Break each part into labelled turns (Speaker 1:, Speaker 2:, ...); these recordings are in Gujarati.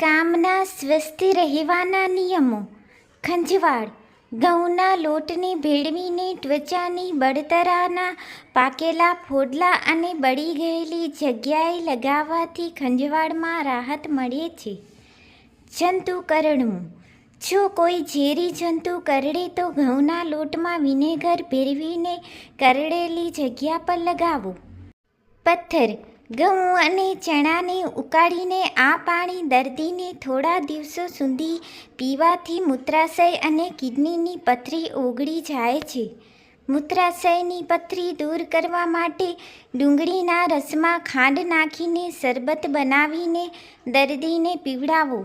Speaker 1: કામના સ્વસ્થ રહેવાના નિયમો. ખંજવાળ, ઘઉંના લોટને ભેળવીને ત્વચાની બળતરાના પાકેલા ફોડલા અને બળી ગયેલી જગ્યાએ લગાવવાથી ખંજવાળમાં રાહત મળે છે. જંતુ કરડવું જો કોઈ ઝેરી જંતુ કરડે તો ઘઉંના લોટમાં વિનેગર ભેળવીને કરડેલી જગ્યા પર લગાવો. પથ્થર ઘઉં અને ચણાને ઉકાળીને આ પાણી દર્દીને થોડા દિવસો સુધી પીવાથી મૂત્રાશય અને કિડનીની પથરી ઓગળી જાય છે. મૂત્રાશયની પથરી દૂર કરવા માટે ડુંગળીના રસમાં ખાંડ નાખીને શરબત બનાવીને દર્દીને પીવડાવો.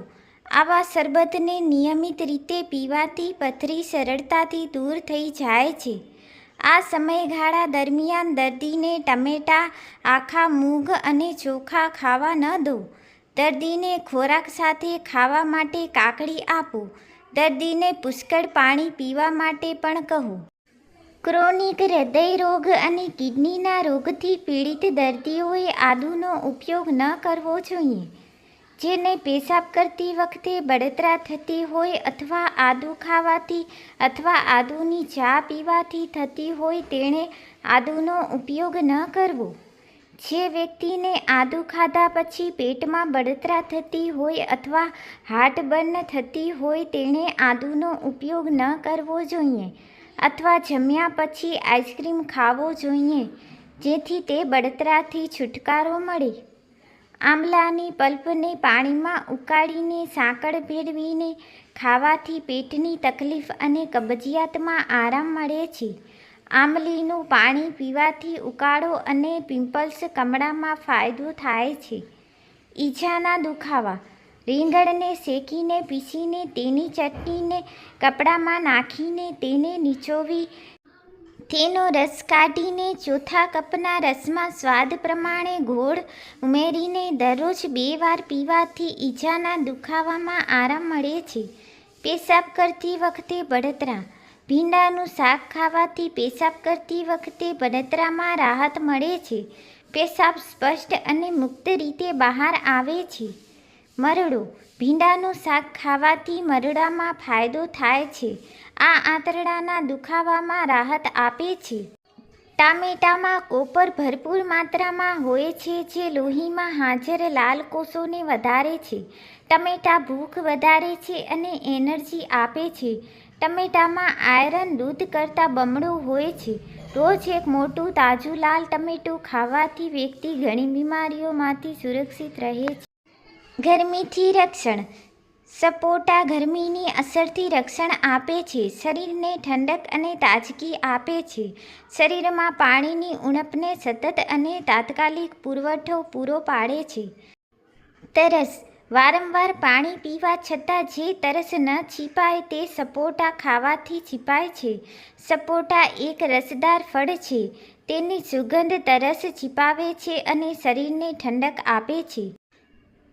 Speaker 1: આવા શરબતને નિયમિત રીતે પીવાથી પથરી સરળતાથી દૂર થઈ જાય છે. આ સમયગાળા દરમિયાન દર્દીને ટમેટાં, આખા મૂગ અને ચોખા ખાવા ન દો. દર્દીને ખોરાક સાથે ખાવા માટે કાકડી આપો. દર્દીને પુષ્કળ પાણી પીવા માટે પણ કહો. ક્રોનિક હૃદય રોગ અને કિડનીના રોગથી પીડિત દર્દીઓએ આદુનો ઉપયોગ ન કરવો જોઈએ. જેને પેશાબ કરતી વખતે બળતરા થતી હોય અથવા આદુ ખાવાથી અથવા આદુની ચા પીવાથી થતી હોય તેણે આદુનો ઉપયોગ ન કરવો. જે વ્યક્તિને આદુ ખાધા પછી પેટમાં બળતરા થતી હોય અથવા હાર્ટબર્ન થતી હોય તેણે આદુનો ઉપયોગ ન કરવો જોઈએ અથવા જમ્યા પછી આઈસ્ક્રીમ ખાવો જોઈએ, જેથી તે બળતરાથી છુટકારો મળે. આમલાની પલ્પને પાણીમાં ઉકાળીને સાંકળ ભેળવીને ખાવાથી પેટની તકલીફ અને કબજિયાતમાં આરામ મળે છે. આંબલીનું પાણી પીવાથી ઉકાળો અને પિમ્પલ્સ કમળામાં ફાયદો થાય છે. ઈજાના દુખાવા. રીંગણને શેકીને પીસીને તેની ચટણીને કપડામાં નાખીને તેને નીચોવી તેનો રસ કાઢીને ચોથા કપના રસમાં સ્વાદ પ્રમાણે ગોળ ઉમેરીને દરરોજ બે વાર પીવાથી ઈજાના દુખાવામાં આરામ મળે છે. પેશાબ કરતી વખતે બળતરા. ભીંડાનું શાક ખાવાથી પેશાબ કરતી વખતે બળતરામાં રાહત મળે છે. પેશાબ સ્પષ્ટ અને મુક્ત રીતે બહાર આવે છે. મરડો. ભીંડાનું શાક ખાવાથી મરડામાં ફાયદો થાય છે. આ આંતરડાના દુખાવામાં રાહત આપે છે. ટામેટામાં કોપર ભરપૂર માત્રામાં હોય છે જે લોહીમાં હાજર લાલ કોષોને વધારે છે. ટમેટા ભૂખ વધારે છે અને એનર્જી આપે છે. ટમેટામાં આયરન દૂધ કરતાં બમણું હોય છે. રોજ એક મોટું તાજું લાલ ટમેટું ખાવાથી વ્યક્તિ ઘણી બીમારીઓમાંથી સુરક્ષિત રહે છે. ગરમીથી રક્ષણ. સપોટા ગરમીની અસરથી રક્ષણ આપે છે. શરીરને ઠંડક અને તાજગી આપે છે. શરીરમાં પાણીની ઉણપને સતત અને તાત્કાલિક પુરવઠો પૂરો પાડે છે. તરસ. વારંવાર પાણી પીવા છતાં જે તરસ ન છીપાય તે સપોટા ખાવાથી છીપાય છે. સપોટા એક રસદાર ફળ છે. તેની સુગંધ તરસ છીપાવે છે અને શરીરને ઠંડક આપે છે.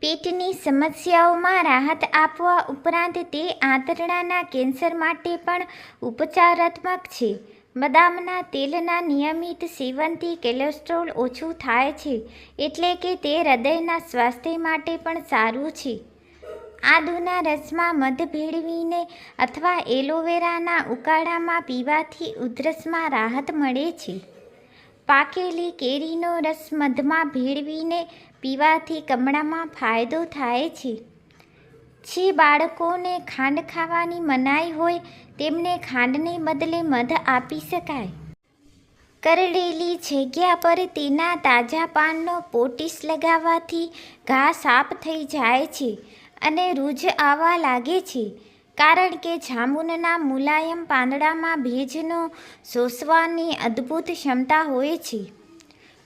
Speaker 1: પેટની સમસ્યાઓમાં રાહત આપવા ઉપરાંત તે આંતરડાના કેન્સર માટે પણ ઉપચારાત્મક છે. બદામના તેલના નિયમિત સેવનથી કોલેસ્ટ્રોલ ઓછું થાય છે, એટલે કે તે હૃદયના સ્વાસ્થ્ય માટે પણ સારું છે. આદુના રસમાં મધ ભેળવીને અથવા એલોવેરાના ઉકાળામાં પીવાથી ઉધરસમાં રાહત મળે છે. પાકેલી કેરીનો રસ મધમાં ભેળવીને પીવાથી કમળામાં ફાયદો થાય છે. જે બાળકોને ખાંડ ખાવાની મનાઈ હોય, તેમને ખાંડને બદલે મધ આપી શકાય. કરડેલી જગ્યા પર તેના તાજા પાનનો પોટીસ લગાવવાથી ઘા સાફ થઈ જાય છે અને રૂજ આવવા લાગે છે. કારણ કે જામુનના મુલાયમ પાંદડામાં ભેજનો શોષવાની અદ્ભુત ક્ષમતા હોય છે.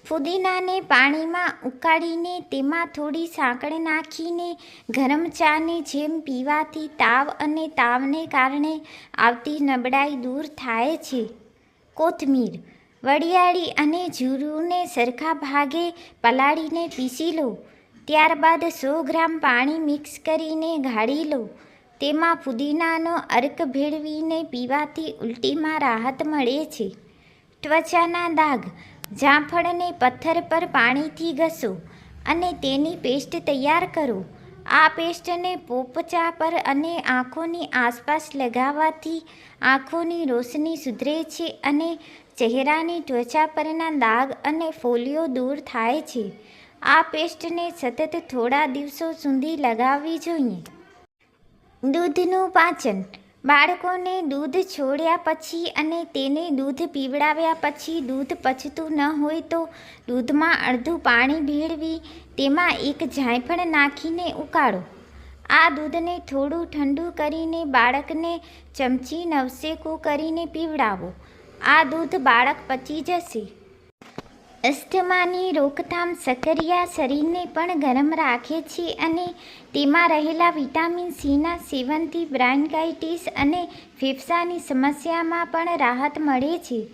Speaker 1: ફુદીનાને પાણીમાં ઉકાળીને તેમાં થોડી સાંકળ નાખીને ગરમ ચાને જેમ પીવાથી તાવ અને તાવને કારણે આવતી નબળાઈ દૂર થાય છે. કોથમીર વડિયાળી અને જીરુંને સરખા ભાગે પલાળીને પીસી લો. ત્યારબાદ સો ગ્રામ પાણી મિક્સ કરીને ગાળી લો. તેમાં ફુદીનાનો અર્ક ભેળવીને પીવાથી ઉલટીમાં રાહત મળે છે. ત્વચાના દાગ જામફળને પથ્થર પર પાણીથી ઘસો અને તેની પેસ્ટ તૈયાર કરો. આ પેસ્ટને પોપચા પર અને આંખોની આસપાસ લગાવવાથી આંખોની રોશની સુધરે છે અને ચહેરાની ત્વચા પરના દાગ અને ફોલીઓ દૂર થાય છે. આ પેસ્ટને સતત થોડા દિવસો સુધી લગાવવી જોઈએ. દૂધનું પાચન બાળકોને દૂધ છોડ્યા પછી અને તેને દૂધ પીવડાવ્યા પછી દૂધ પચતું ન હોય તો દૂધમાં અડધું પાણી ભેળવી તેમાં એક જાયફળ નાખીને ઉકાળો. આ દૂધને થોડું ઠંડુ કરીને બાળકને ચમચી નવસેકું કરીને પીવડાવો. આ દૂધ બાળક પચી જશે. અસ્થમાની રોકથામ સક્કરિયા શરીરને પણ ગરમ રાખે છે અને તેમાં રહેલા વિટામિન સીના, સેવનથી બ્રાન્કાઇટિસ અને ફેફસાની સમસ્યામાં પણ રાહત મળે છે.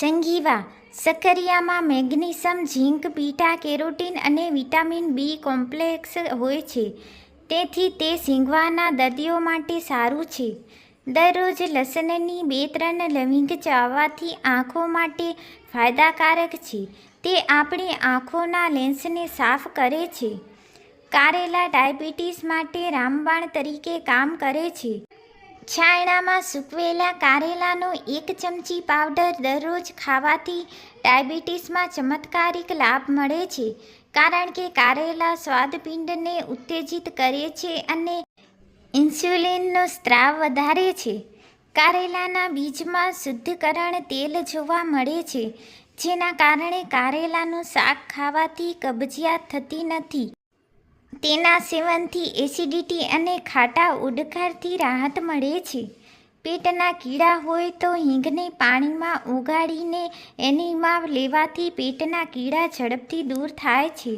Speaker 1: સંઘીવા સક્કરિયામાં મેગ્નીશિયમ, ઝીંક, બીટા, કેરોટીન અને વિટામિન બી કોમ્પ્લેક્સ હોય છે. તેથી તે સીંગવાના દર્દીઓ માટે સારું છે. દરરોજ લસણની બે ત્રણ લવિંગ ચાવવાથી આંખો માટે ફાયદાકારક છે. તે આપણી આંખોના લેન્સને સાફ કરે છે. કારેલા ડાયાબિટીસ માટે રામબાણ તરીકે કામ કરે છે. છાયણામાં સૂકવેલા કારેલાનો એક ચમચી પાવડર દરરોજ ખાવાથી ડાયાબિટીસમાં ચમત્કારિક લાભ મળે છે. કારણ કે કારેલા સ્વાદપિંડને ઉત્તેજિત કરે છે અને ઇન્સ્યુલિનનો સ્ત્રાવ વધારે છે. કારેલાના બીજમાં શુદ્ધકરણ તેલ જોવા મળે છે, જેના કારણે કારેલાનું શાક ખાવાથી કબજિયાત થતી નથી. તેના સેવનથી એસિડિટી અને ખાટા ઉડકારથી રાહત મળે છે. પેટના કીડા હોય તો હિંગને પાણીમાં ઉગાડીને એનીમાં લેવાથી પેટના કીડા ઝડપથી દૂર થાય છે.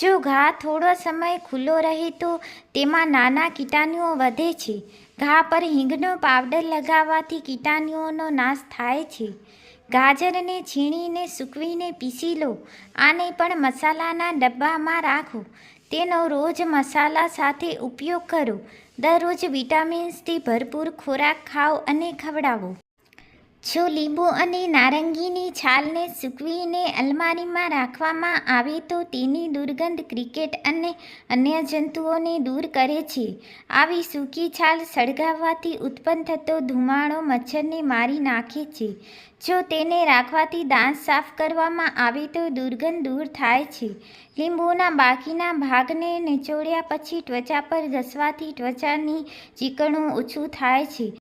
Speaker 1: જો ઘા થોડો સમય ખુલ્લો રહે તો તેમાં નાના કીટાણુઓ વધે છે. ઘા પર હિંગનો પાવડર લગાવવાથી કીટાણુઓનો નાશ થાય છે. ગાજરને છીણીને સૂકવીને પીસી લો. આને પણ મસાલાના ડબ્બામાં રાખો. તેનો રોજ મસાલા સાથે ઉપયોગ કરો. દરરોજ વિટામિન્સથી ભરપૂર ખોરાક ખાઓ અને ખવડાવો. જો લીંબુ અને નારંગીની છાલને સૂકવીને અલમારીમાં રાખવામાં આવે તો તેની દુર્ગંધ ક્રિકેટ અને અન્ય જંતુઓને દૂર કરે છે. આવી સૂકી છાલ સળગાવવાથી ઉત્પન્ન થતો ધુમાડો મચ્છરને મારી નાખે છે. જો તેને રાખવાથી દાંત સાફ કરવામાં આવે તો દુર્ગંધ દૂર થાય છે. લીંબુના બાકીના ભાગને નિચોડ્યા પછી ત્વચા પર ઘસવાથી ત્વચાની ચીકણું ઓછું થાય છે.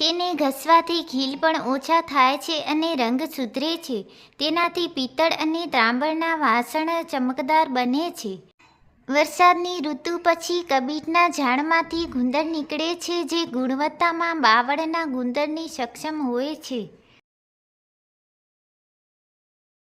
Speaker 1: તેને ઘસવાથી ખીલ પણ ઓછા થાય છે અને રંગ સુધરે છે. તેનાથી પિત્તળ અને ત્રાંબળના વાસણ ચમકદાર બને છે. વરસાદની ઋતુ પછી કબીટના ઝાડમાંથી ગુંદર નીકળે છે, જે ગુણવત્તામાં બાવળના ગુંદરની સક્ષમ હોય છે.